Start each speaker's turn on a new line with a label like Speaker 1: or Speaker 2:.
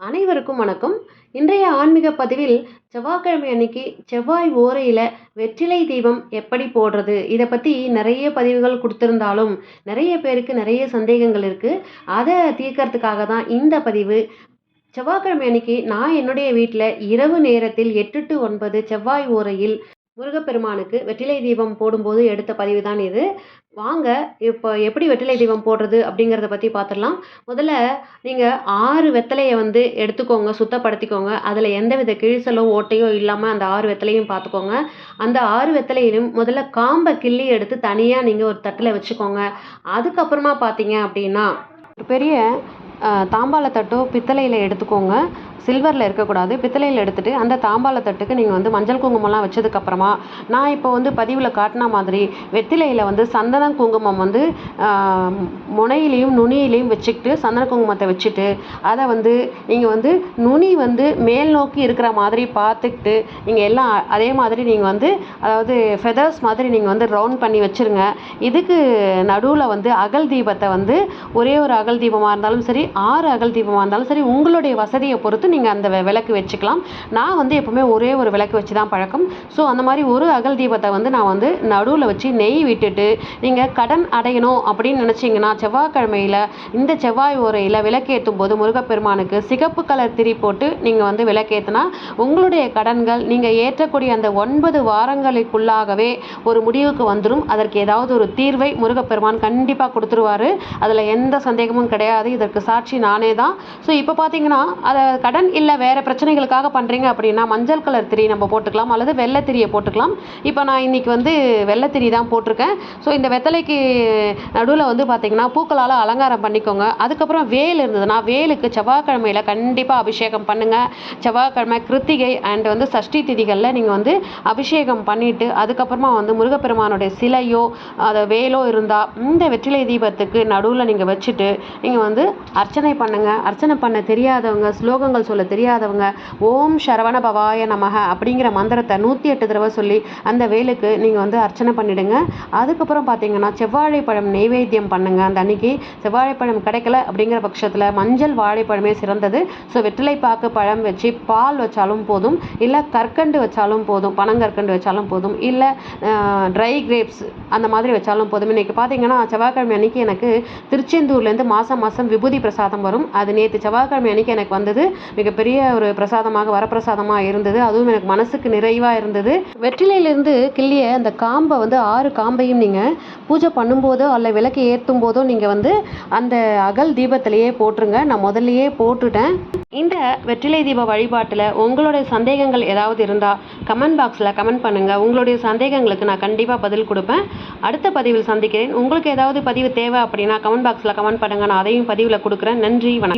Speaker 1: அனைவருக்கும் வணக்கம். இன்றைய ஆன்மீக பதிவில் செவ்வாய்க்கிழமை அன்னைக்கு செவ்வாய் ஓரையில் வெற்றிலை தீபம் எப்படி போடுறது? இதை பற்றி நிறைய பதிவுகள் கொடுத்துருந்தாலும் நிறைய பேருக்கு நிறைய சந்தேகங்கள் இருக்குது அதை தீர்க்கறதுக்காக தான் இந்த பதிவு. செவ்வாய்க்கிழமை அன்னைக்கு நான் என்னுடைய வீட்டில் இரவு நேரத்தில் எட்டு டு ஒன்பது செவ்வாய் ஓரையில் முருகப்பெருமானுக்கு வெற்றிலை தீபம் போடும்போது எடுத்த பதிவு தான் இது. வாங்க இப்போ எப்படி வெற்றிலை தீபம் போடுறது அப்படிங்கிறத பற்றி பார்த்துடலாம் முதல்ல நீங்கள் ஆறு வெத்தலையை வந்து எடுத்துக்கோங்க சுத்தப்படுத்திக்கோங்க. அதில் எந்தவித கிழிசலோ ஓட்டையோ இல்லாமல் அந்த ஆறு வெத்தலையும் பார்த்துக்கோங்க அந்த ஆறு வெத்தலையிலும் முதல்ல காம்பை கிள்ளி எடுத்து தனியாக நீங்கள் ஒரு தட்டில் வச்சுக்கோங்க. அதுக்கப்புறமா பார்த்தீங்க அப்படின்னா ஒரு பெரிய தாம்பாளத்தட்டோ பித்தளையில் எடுத்துக்கோங்க. சில்வரில் இருக்கக்கூடாது. பித்தளையில் எடுத்துகிட்டு அந்த தாம்பாள தட்டுக்கு நீங்கள் வந்து மஞ்சள் குங்குமம்லாம் வச்சதுக்கப்புறமா நான் இப்போ வந்து பதிவில் காட்டின மாதிரி வெத்திலையில் வந்து சந்தன குங்குமம் வந்து முனையிலையும் நுனியிலையும் வச்சுக்கிட்டு சந்தன குங்குமத்தை வச்சுட்டு அதை வந்து நீங்கள் வந்து நுனி வந்து மேல் நோக்கி இருக்கிற மாதிரி பார்த்துக்கிட்டு நீங்கள் எல்லாம் அதே மாதிரி நீங்கள் வந்து அதாவது ஃபெதர்ஸ் மாதிரி நீங்கள் வந்து ரவுண்ட் பண்ணி வச்சுருங்க. இதுக்கு நடுவில் வந்து அகல் தீபத்தை வந்து ஒரே ஒரு அகல் தீபமாக இருந்தாலும் சரி ஆறு அகல் தீபமாக இருந்தாலும் சரி உங்களுடைய வசதியை பொறுத்து நீங்கள் அந்த விளக்கு வச்சுக்கலாம். நான் வந்து எப்போவுமே ஒரே ஒரு விளக்கு வச்சு தான் பழக்கம். ஸோ அந்த மாதிரி ஒரு அகல் தீபத்தை வந்து நான் வந்து நடுவில் வச்சு நெய் விட்டுட்டு நீங்கள் கடன் அடையணும் அப்படின்னு நினச்சிங்கன்னா செவ்வாய்க்கிழமையில் இந்த செவ்வாய் உரையில் விளக்கேற்றும் போது முருகப்பெருமானுக்கு சிகப்பு கலர் திரி போட்டு நீங்கள் வந்து விளக்கேற்றினா உங்களுடைய கடன்கள் நீங்கள் ஏற்றக்கூடிய அந்த ஒன்பது வாரங்களுக்குள்ளாகவே ஒரு முடிவுக்கு வந்துடும் அதற்கு ஏதாவது ஒரு தீர்வை முருகப்பெருமான் கண்டிப்பாக கொடுத்துருவாரு. அதில் எந்த சந்தேகமும் கிடையாது. இதற்கு சாட்சி நானே தான் ஸோ இப்போ பார்த்தீங்கன்னா அதை கடன் இல்லை வேறு பிரச்சனைகளுக்காக பண்ணுறீங்க அப்படின்னா மஞ்சள் கலர் திரி நம்ம போட்டுக்கலாம். அல்லது வெள்ளை திரியை போட்டுக்கலாம். இப்போ நான் இன்றைக்கி வந்து வெள்ளை திரி தான் போட்டிருக்கேன். ஸோ இந்த வெத்தலைக்கு நடுவில் வந்து பார்த்திங்கன்னா பூக்களால் அலங்காரம் பண்ணிக்கோங்க. அதுக்கப்புறம் வேல் இருந்ததுன்னா வேலுக்கு செவ்வாய்க்கிழமையில் கண்டிப்பாக அபிஷேகம் பண்ணுங்கள் செவ்வாய்க்கிழமை கிருத்திகை அண்ட் வந்து சஷ்டி திதிகளில் நீங்கள் வந்து அபிஷேகம் பண்ணிவிட்டு அதுக்கப்புறமா வந்து முருகப்பெருமானுடைய சிலையோ அதை வேலோ இருந்தால் இந்த வெற்றிலை தீபத்துக்கு நடுவில் நீங்கள் வச்சுட்டு நீங்கள் வந்து அர்ச்சனை பண்ணுங்கள் அர்ச்சனை பண்ண தெரியாதவங்க ஸ்லோகங்கள் சொல்ல தெரியாதவங்க ஓம் சரவண பவாய நமக அப்படிங்கிற மந்திரத்தை நூற்றி எட்டு தடவை சொல்லி அந்த வேலுக்கு நீங்கள் வந்து அர்ச்சனை பண்ணிவிடுங்க அதுக்கப்புறம் பார்த்தீங்கன்னா செவ்வாழைப்பழம் நெய்வேத்தியம் பண்ணுங்கள் அந்த அன்னைக்கு செவ்வாழைப்பழம் கிடைக்கல அப்படிங்கிற பட்சத்தில் மஞ்சள் வாழைப்பழமே சிறந்தது. ஸோ வெற்றிலை பாக்கு பழம் வச்சு பால் வச்சாலும் போதும் இல்லை கற்கண்டு வச்சாலும் போதும் பனங்கற்கண்டு வச்சாலும் போதும் இல்லை ட்ரை கிரேப்ஸ் அந்த மாதிரி வச்சாலும் போதும். இன்றைக்கி பார்த்தீங்கன்னா செவ்வாய்க்கிழமை அன்னைக்கு எனக்கு திருச்செந்தூர்லேருந்து மாதம் மாதம் விபூதி பிரசாதம் வரும். அது நேற்று செவ்வாய்க்கிழமை அன்னைக்கு எனக்கு வந்தது. மிகப்பெரிய ஒரு பிரசாதமாக வரப்பிரசாதமாக இருந்தது. அதுவும் எனக்கு மனசுக்கு நிறைவாக இருந்தது. வெற்றிலையிலிருந்து கிள்ளிய அந்த காம்பை வந்து ஆறு காம்பையும் நீங்கள் பூஜை பண்ணும்போதோ அல்ல விளக்கு ஏற்றும் போதோ நீங்கள் வந்து அந்த அகல் தீபத்திலேயே போட்டுருங்க. நான் முதல்லையே போட்டுட்டேன். இந்த வெற்றிலை தீப வழிபாட்டில் உங்களுடைய சந்தேகங்கள் ஏதாவது இருந்தால் கமெண்ட் பாக்ஸில் கமெண்ட் பண்ணுங்கள் உங்களுடைய சந்தேகங்களுக்கு நான் கண்டிப்பாக பதில் கொடுப்பேன். அடுத்த பதிவில் சந்திக்கிறேன். உங்களுக்கு ஏதாவது பதிவு தேவை அப்படின்னா கமெண்ட் பாக்ஸில் கமெண்ட் பண்ணுங்கள் நான் அதையும் பதிவில் கொடுக்குறேன். நன்றி வணக்கம்.